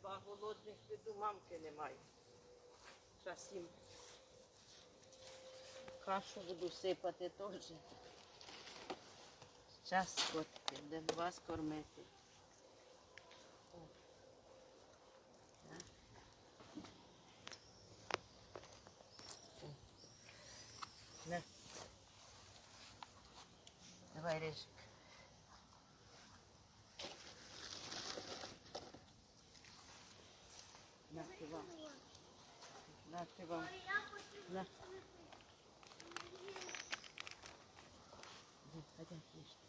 два голодних піду, мамки немає. Зараз їм кашу буду сипати теж. Час котки, де вас кормити. Давай режик. На, ти вам. На, ти вам. На. Иди, хотя, ешь.